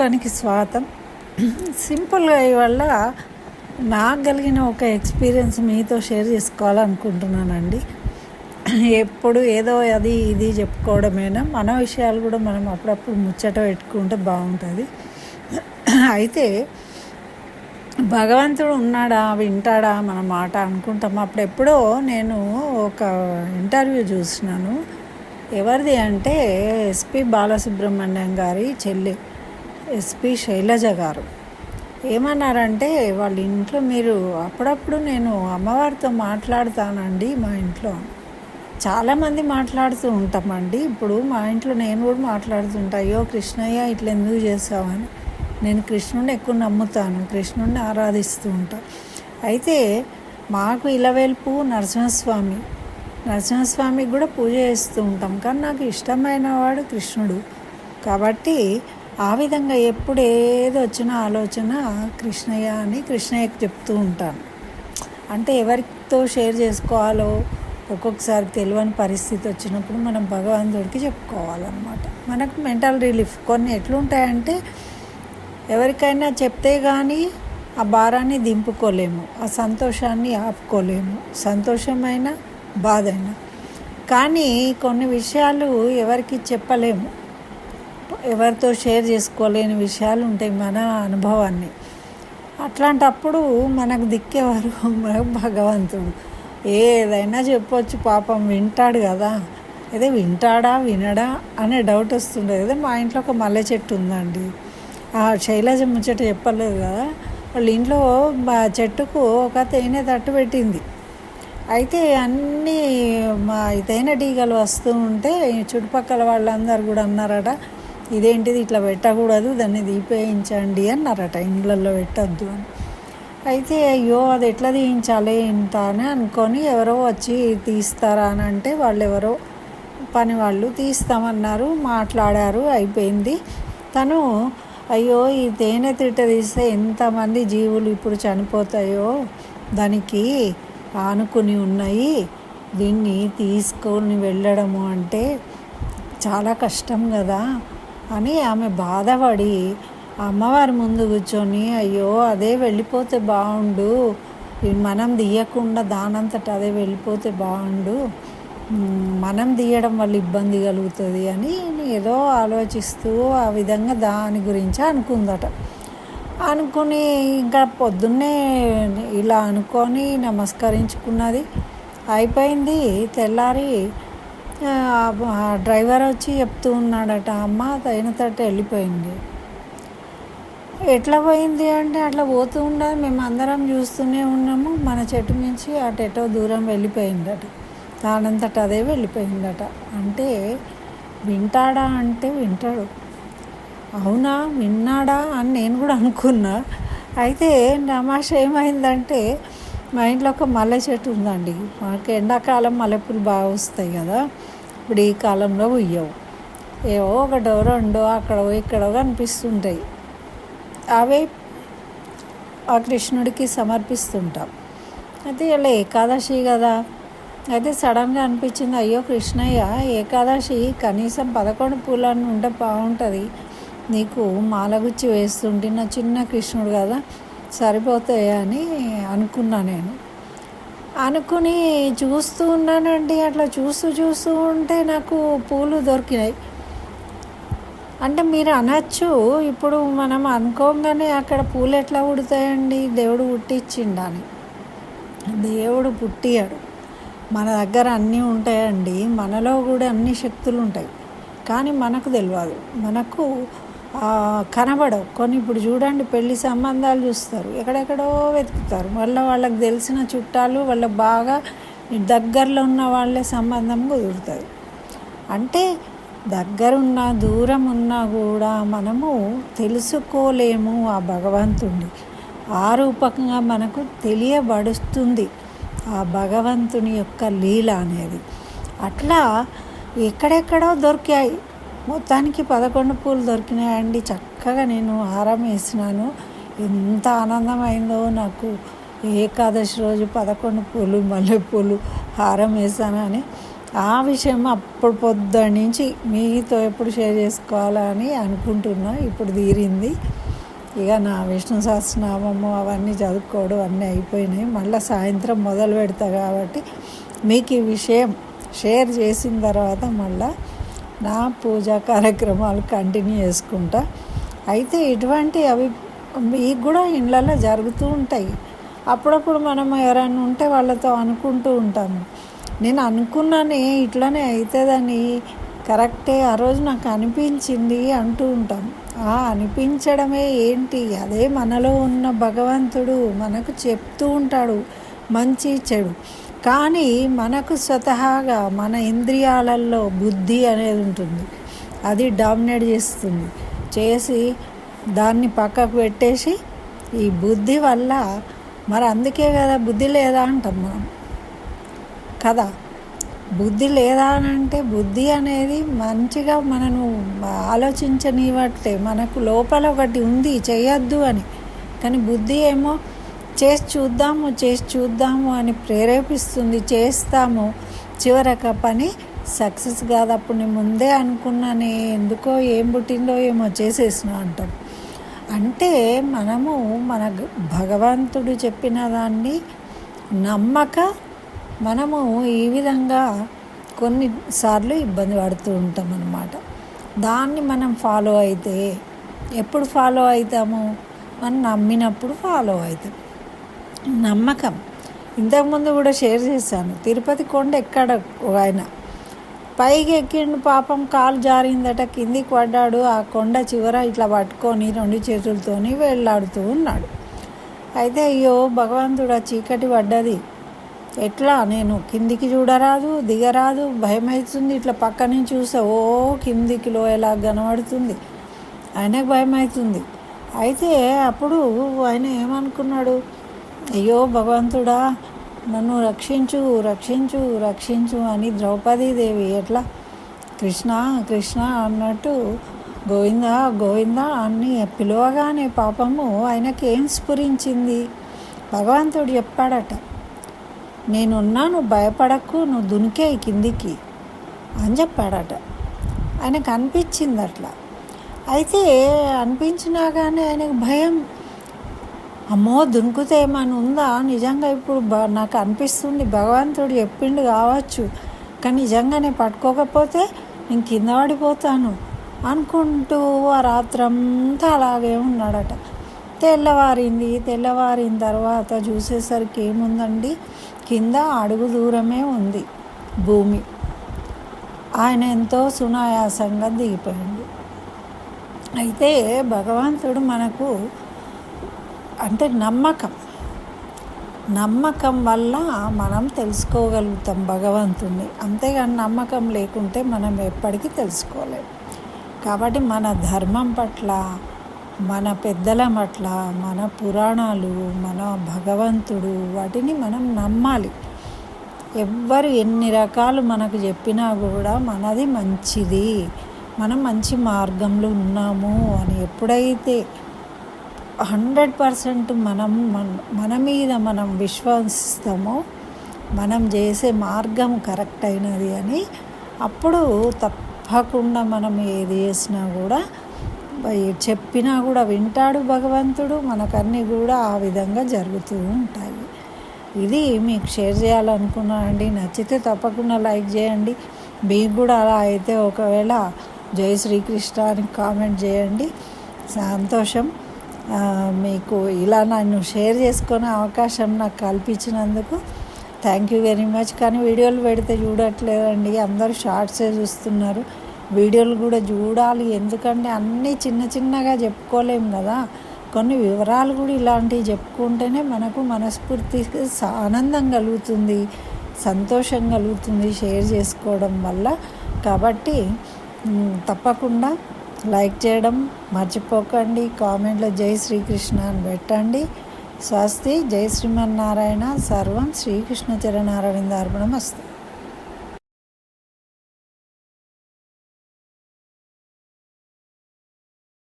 లోకానికి స్వాగతం. సింపుల్గా వల్ల నాకు కలిగిన ఒక ఎక్స్పీరియన్స్ మీతో షేర్ చేసుకోవాలనుకుంటున్నానండి. ఎప్పుడు ఏదో అది ఇది చెప్పుకోవడమేనా మన విషయాలు కూడా మనం అప్పుడప్పుడు ముచ్చట పెట్టుకుంటే బాగుంటుంది. అయితే భగవంతుడు ఉన్నాడా వింటాడా మన మాట అనుకుంటాం. అప్పుడెప్పుడో నేను ఒక ఇంటర్వ్యూ చూసినాను. ఎవరిది అంటే ఎస్పి బాలసుబ్రహ్మణ్యం గారి చెల్లి. ఎస్పి శైలజ గారు. ఏమన్నారంటే వాళ్ళ ఇంట్లో మీరు అప్పుడప్పుడు నేను అమ్మవారితో మాట్లాడతానండి మా ఇంట్లో చాలామంది మాట్లాడుతూ ఉంటామండి. ఇప్పుడు మా ఇంట్లో నేను కూడా మాట్లాడుతుంటా. అయ్యో కృష్ణయ్య ఇట్లా ఎందుకు చేసావని నేను కృష్ణుడిని ఎక్కువ నమ్ముతాను. కృష్ణుడిని ఆరాధిస్తూ ఉంటా. అయితే మాకు ఇలవేల్పు నరసింహస్వామి. నరసింహస్వామికి కూడా పూజ చేస్తూ ఉంటాం. కానీ నాకు ఇష్టమైన వాడు కృష్ణుడు. కాబట్టి ఆ విధంగా ఎప్పుడు ఏది ఆలోచన కృష్ణయ్య అని కృష్ణయ్యకి చెప్తూ ఉంటాను. అంటే ఎవరితో షేర్ చేసుకోవాలో ఒక్కొక్కసారి తెలియని పరిస్థితి వచ్చినప్పుడు మనం భగవంతుడికి చెప్పుకోవాలన్నమాట. మనకు మెంటల్ రిలీఫ్ కొన్ని ఎట్లుంటాయంటే ఎవరికైనా చెప్తే కానీ ఆ భారాన్ని దింపుకోలేము ఆ సంతోషాన్ని ఆపుకోలేము సంతోషమైన బాధైనా. కానీ కొన్ని విషయాలు ఎవరికి చెప్పలేము. ఎవరితో షేర్ చేసుకోలేని విషయాలు ఉంటాయి మన అనుభవాన్ని. అట్లాంటప్పుడు మనకు దిక్కేవారు మనకు భగవంతుడు. ఏదైనా చెప్పొచ్చు పాపం వింటాడు కదా. అదే వింటాడా వినడా అనే డౌట్ వస్తుండే అదే మా ఇంట్లో ఒక మల్లె చెట్టు ఉందండి. ఆ శైలజ ముచ్చట చెప్పలేదు కదా. వాళ్ళ ఇంట్లో మా చెట్టుకు ఒక తేనె తట్టు పెట్టింది. అయితే అన్నీ మా తేనె టీగలు వస్తూ ఉంటే చుట్టుపక్కల వాళ్ళందరూ కూడా అన్నారట ఇదేంటిది ఇట్లా పెట్టకూడదు దాన్ని దీపేయించండి అన్నారట. ఇండ్లలో పెట్టద్దు అని. అయితే అయ్యో అది ఎట్లా తీయించాలి ఇంత అని అనుకొని ఎవరో వచ్చి తీస్తారా అని అంటే వాళ్ళు ఎవరో పని వాళ్ళు తీస్తామన్నారు మాట్లాడారు అయిపోయింది. తను అయ్యో ఈ తేనె తిట్ట తీస్తే ఎంతమంది జీవులు ఇప్పుడు చనిపోతాయో దానికి ఆనుకుని ఉన్నాయి. దీన్ని తీసుకొని వెళ్ళడము అంటే చాలా కష్టం కదా. అని ఆమె బాధపడి అమ్మవారి ముందు కూర్చొని అయ్యో అదే వెళ్ళిపోతే బాగుండు మనం తీయకుండా దానంతట అదే వెళ్ళిపోతే బాగుండు మనం తీయడం వల్ల ఇబ్బంది కలుగుతుంది అని ఏదో ఆలోచిస్తూ ఆ విధంగా దాని గురించి అనుకుందట. అనుకుని ఇంకా పొద్దున్నే ఇలా అనుకొని నమస్కరించుకున్నది. అయిపోయింది. తెల్లారి డ్రైవర్ వచ్చి చెప్తూ ఉన్నాడట అమ్మ తగిన తట్టు వెళ్ళిపోయింది. ఎట్లా పోయింది అంటే అట్లా పోతూ ఉండదు మేము అందరం చూస్తూనే ఉన్నాము. మన చెట్టు నుంచి అటు ఎటో దూరం వెళ్ళిపోయిందట. దానంతట అదే వెళ్ళిపోయిందట. అంటే వింటాడా అంటే వింటాడు. అవునా విన్నాడా? అని నేను కూడా అనుకున్నా. అయితే నమాష ఏమైందంటే మా ఇంట్లో ఒక మల్లె చెట్టు ఉందండి. మాకు ఎండాకాలం మల్లెపూలు బాగా వస్తాయి కదా. ఇప్పుడు ఈ కాలంలో ఉయ్యవు. ఏవో ఒకటో రెండో అక్కడో ఇక్కడో కనిపిస్తుంటాయి. అవే ఆ కృష్ణుడికి సమర్పిస్తుంటాం. అయితే ఇలా ఏకాదశి కదా. అయితే సడన్గా అనిపించింది అయ్యో కృష్ణయ్య ఏకాదశి కనీసం పదకొండు పూలన్నీ ఉంటే బాగుంటుంది. నీకు మాలగుచ్చి వేస్తుంటే నా చిన్న కృష్ణుడు కదా. సరిపోతాయి అని అనుకున్నా నేను. అనుకుని చూస్తూ ఉన్నానండి. అట్లా చూస్తూ చూస్తూ ఉంటే నాకు పూలు దొరికినాయి. అంటే మీరు అనొచ్చు ఇప్పుడు మనం అనుకోగానే అక్కడ పూలు ఎట్లా ఉడతాయండి? దేవుడు పుట్టించిండని దేవుడు పుట్టియాడు మన దగ్గర అన్నీ ఉంటాయండి. మనలో కూడా అన్ని శక్తులు ఉంటాయి. కానీ మనకు తెలియదు మనకు కనబడవు. కొన్ని ఇప్పుడు చూడండి పెళ్ళి సంబంధాలు చూస్తారు. ఎక్కడెక్కడో వెతుకుతారు. మళ్ళీ వాళ్ళకి తెలిసిన చుట్టాలు వాళ్ళకి బాగా దగ్గరలో ఉన్న వాళ్ళే సంబంధం కుదురుతుంది. అంటే దగ్గరున్న దూరం ఉన్నా కూడా మనము తెలుసుకోలేము ఆ భగవంతుణ్ణి. ఆ రూపకంగా మనకు తెలియబడుస్తుంది ఆ భగవంతుని యొక్క లీల అనేది. అట్లా ఎక్కడెక్కడో దొరికాయి. మొత్తానికి పదకొండు పూలు దొరికినాయండి. చక్కగా నేను హారం వేసినాను. ఎంత ఆనందమైందో నాకు. ఏకాదశి రోజు పదకొండు పూలు మల్లెపూలు హారం వేసానని ఆ విషయం అప్పుడు పొద్దున్న నుంచి మీతో ఎప్పుడు షేర్ చేసుకోవాలా అని అనుకుంటున్నా. ఇప్పుడు తీరింది. ఇక నా విష్ణు సహస్రనామము అవన్నీ చదువుకోవడం అన్నీ అయిపోయినాయి. మళ్ళీ సాయంత్రం మొదలు పెడతా కాబట్టి మీకు ఈ విషయం షేర్ చేసిన తర్వాత మళ్ళీ నా పూజా కార్యక్రమాలు కంటిన్యూ చేసుకుంటా. అయితే ఇటువంటి అవి మీకు కూడా ఇండ్లలో జరుగుతూ ఉంటాయి. అప్పుడప్పుడు మనం ఎవరైనా ఉంటే వాళ్ళతో అనుకుంటూ ఉంటాము. నేను అనుకున్నానే ఇట్లానే అవుతుందని కరెక్టే ఆ రోజు నాకు అనిపించింది అంటూ ఉంటాం. ఆ అనిపించడమే ఏంటి? అదే మనలో ఉన్న భగవంతుడు మనకు చెప్తూ ఉంటాడు. మంచి చెడు. కానీ మనకు స్వతహాగా మన ఇంద్రియాలలో బుద్ధి అనేది ఉంటుంది. అది డామినేట్ చేస్తుంది. చేసి దాన్ని పక్కకు పెట్టేసి ఈ బుద్ధి వల్ల మరి అందుకే కదా బుద్ధి లేదా అంటాం మనం. కదా? బుద్ధి లేదా అని అంటే బుద్ధి అనేది మంచిగా మనను ఆలోచించనివట్టే మనకు లోపల ఒకటి ఉంది చేయొద్దు అని. కానీ బుద్ధి ఏమో చేసి చూద్దాము చేసి చూద్దాము అని ప్రేరేపిస్తుంది. చేస్తాము. చివరక పని సక్సెస్ కాదు. అప్పుడు నేను ముందే అనుకున్నానే ఎందుకో ఏం పుట్టిందో ఏమో చేసేసిన అంటాం. అంటే మనము మన భగవంతుడు చెప్పిన దాన్ని నమ్మక మనము ఈ విధంగా కొన్నిసార్లు ఇబ్బంది పడుతూ ఉంటాం అన్నమాట. దాన్ని మనం ఫాలో అయితే ఎప్పుడు ఫాలో అవుతాము? మనం నమ్మినప్పుడు ఫాలో అవుతాం. నమ్మకం. ఇంతకుముందు కూడా షేర్ చేశాను. తిరుపతి కొండ ఎక్కడ? ఆయన. పైకి ఎక్కిండు పాపం కాలు జారిందట కిందికి పడ్డాడు. ఆ కొండ చివర ఇట్లా పట్టుకొని రెండు చేతులతోని వెళ్ళాడుతూ ఉన్నాడు. అయితే అయ్యో భగవంతుడు ఆ చీకటి పడ్డది. ఎట్లా? నేను కిందికి చూడరాదు దిగరాదు. భయం అవుతుంది ఇట్లా పక్క నుంచి చూస్తే ఓ కిందికి ఎలా కనబడుతుంది. ఆయనకు భయం అవుతుంది అయితే అప్పుడు ఆయన ఏమనుకున్నాడు? అయ్యో భగవంతుడా నన్ను రక్షించు రక్షించు రక్షించు అని ద్రౌపదీదేవి ఎట్లా కృష్ణ కృష్ణ అన్నట్టు గోవింద గోవింద అని పిలవగానే పాపము ఆయనకి ఏం స్ఫురించింది? భగవంతుడు చెప్పాడట నేనున్నాను భయపడకు నువ్వు దునికే కిందికి అని చెప్పాడట. ఆయనకు అనిపించింది అట్లా అయితే అనిపించినా కానీ ఆయనకు భయం అమ్మో దునుకుతే ఏమైనా ఉందా? నిజంగా ఇప్పుడు నాకు అనిపిస్తుంది భగవంతుడు చెప్పిండు కావచ్చు. కానీ నిజంగానే పట్టుకోకపోతే నేను కింద పడిపోతాను అనుకుంటూ ఆ రాత్రంతా అలాగే ఉన్నాడట. తెల్లవారింది తెల్లవారిన తర్వాత చూసేసరికి ఏముందండి? కింద అడుగు దూరమే ఉంది భూమి. ఆయన ఎంతో సునాయాసంగా దిగిపోయింది అయితే భగవంతుడు మనకు అంటే నమ్మకం. నమ్మకం వల్ల మనం తెలుసుకోగలుగుతాం భగవంతుణ్ణి. అంతేగాని నమ్మకం లేకుంటే మనం ఎప్పటికీ తెలుసుకోలేం. కాబట్టి మన ధర్మం పట్ల మన పెద్దల పట్ల మన పురాణాలు మన భగవంతుడు వాటిని మనం నమ్మాలి. ఎవ్వరు ఎన్ని రకాలు మనకు చెప్పినా కూడా మనది మంచిది. మనం మంచి మార్గంలో ఉన్నాము అని ఎప్పుడైతే హండ్రెడ్ పర్సెంట్ మనం మన మన మీద మనం విశ్వసిస్తామో మనం చేసే మార్గం కరెక్ట్ అయినది అని అప్పుడు తప్పకుండా మనం ఏది చేసినా కూడా చెప్పినా కూడా వింటాడు భగవంతుడు మనకన్నీ కూడా ఆ విధంగా జరుగుతూ ఉంటాయి. ఇది మీకు షేర్ చేయాలనుకున్నానండి నచ్చితే తప్పకుండా లైక్ చేయండి. మీకు కూడా అలా అయితే ఒకవేళ జై శ్రీకృష్ణ అని కామెంట్ చేయండి. సంతోషం. మీకు ఇలా నన్ను షేర్ చేసుకునే అవకాశం నాకు కల్పించినందుకు థ్యాంక్ యూ వెరీ మచ్ కానీ వీడియోలు పెడితే చూడట్లేదండి. అందరూ షార్ట్సే చూస్తున్నారు. వీడియోలు కూడా చూడాలి. ఎందుకంటే అన్నీ చిన్న చిన్నగా చెప్పుకోలేము కదా. కొన్ని వివరాలు కూడా ఇలాంటివి చెప్పుకుంటేనే మనకు మనస్ఫూర్తికి ఆనందం కలుగుతుంది సంతోషం కలుగుతుంది షేర్ చేసుకోవడం వల్ల. కాబట్టి తప్పకుండా లైక్ చేయడం మర్చిపోకండి. కామెంట్లో జై శ్రీకృష్ణ అని పెట్టండి. స్వస్తి. జై శ్రీమన్నారాయణ. సర్వం శ్రీకృష్ణ చరణారవిందార్పణం వస్తుంది